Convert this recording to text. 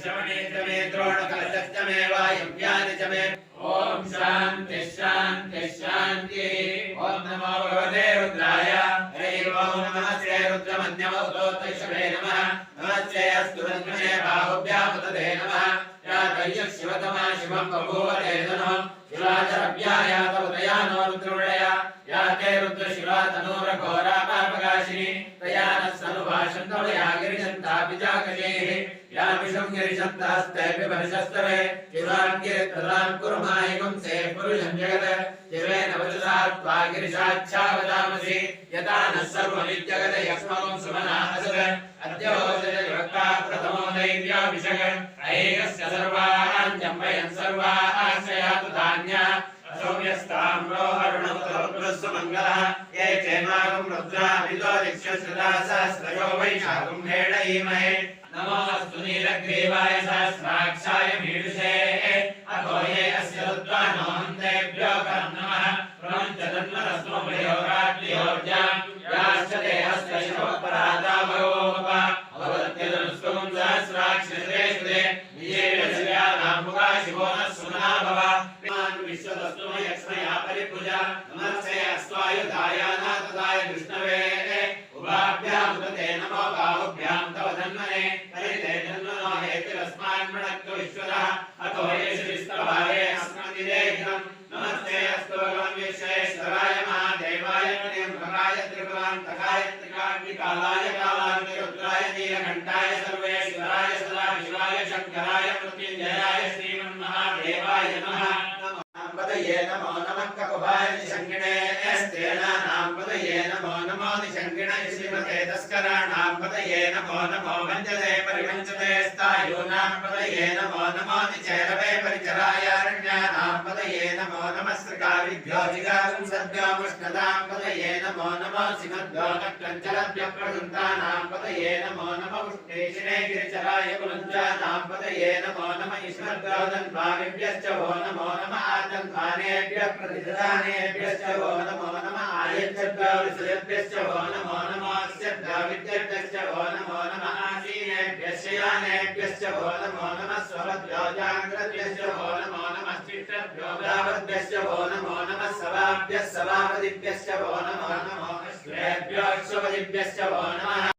श्रवणे च मे द्रोणकलशश्च मे वायव्यानि च मे ॐ शान्ति शान्ति शान्ति। ॐ नमो भगवते रुद्राय। हरि ओम् नमस्ते रुद्रमन्यमोदोत्तैषवे नमः। नमस्ते अस्तु रन्मने बाहुभ्यामुदते नमः। या दैयः शिवतमा शिवं बभूव तेजनो शिवाचरव्यायात उदयानो रुद्रवृडया या ते रुद्रशिवा तनूरघोरा या विषं गिरिशन्तहस्तेऽपि वर्षस्तवे शिवान् गिरित्रदां कुर्मायिकं से पुरुषं जगत् शिवेन वचसा त्वा गिरिशाच्छावदामसि यथा नः सर्वमित्यगत यस्मकं सुमना असद अद्य विभक्ता प्रथमो दैव्याभिषग ऐकस्य सर्वान् जम्बयन् सर्वाश्रयातु धान्या सौम्यस्ताम्रो अरुणमुतरुद्रस्य मङ्गलः ये चेमागं रुद्राभितो दिक्ष्यश्रुता सहस्रयो वैशाखं हेडयीमहे नमोऽस्तु नीलग्रीवाय सहस्राक्षाय मीडुषे अथो ये अस्य दत्त्वा नमन्तेभ्यो कर्णमः प्रणञ्च तन्मनस्तमयोराट्योर्जाम् याश्च देहस्य शिवपरातामयोप भवत्यदनुस्तुं सहस्राक्षरे शिव्यानाम्बुका शिवो न सुना भव विश्वदस्तुमयक्ष्मया परिपूजा। नमस्ते अस्वायुधायानाथदाय विष्णवे। उभाभ्यामुदते नमो हेतिरस्मान् मृणक्तु विश्वतः अतो येषु विस्तभागे अस्मदिदेहिनम् नमस्ते अस्तु भगवन् विश्वेश्वराय महादेवाय प्रियम्भराय त्रिपुरान्तकाय त्रिकाग्निकालाय कालाग्निरुद्राय नीलकण्ठाय सर्वेश्वराय सदाशिवाय शङ्कराय मृत्युञ्जयाय श्रीमन्महादेवाय नमः पदये नमो नमः ककुभाय निशङ्गिणे स्तेनानां पदये नमो नमो निशङ्गिणे श्रीमते तस्कराणां पदये नमो नमो वञ्चते परिवञ्चते स्थायूनां पदये नमो नमो निचैरवे परिचरायारण्यानां पदये नमो नमः श्रीकारिभ्यो जिगागं सद्योमुष्णदां पदये नमो नमो सिमद्भ्यो नक्कञ्चलभ्य प्रदुन्तानां पदये नमो नमो उष्णेशिने गिरिचराय कुलञ्जानां पदये नमो नमः ईश्वरभ्यो धन्वाविभ्यश्च वो नमो नमः आतन्वानेभ्यः प्रतिदानेभ्यश्च वो नमो नमः आयच्छभ्यो विसृभ्यश्च वो नमो नमः अस्यभ्यो विद्यभ्यश्च वो नमो नमः आसीनेभ्यश्च यानेभ्यश्च वो नमो नमः स्वभद्भ्यो जाग्रभ्यश्च वो नमो नमः चिष्टभ्यो ब्रावद्भ्यश्च वो नमो नमः सभाभ्यः सभापतिभ्यश्च वो नमो नमः श्वेभ्यो श्वपतिभ्यश्च वो नमः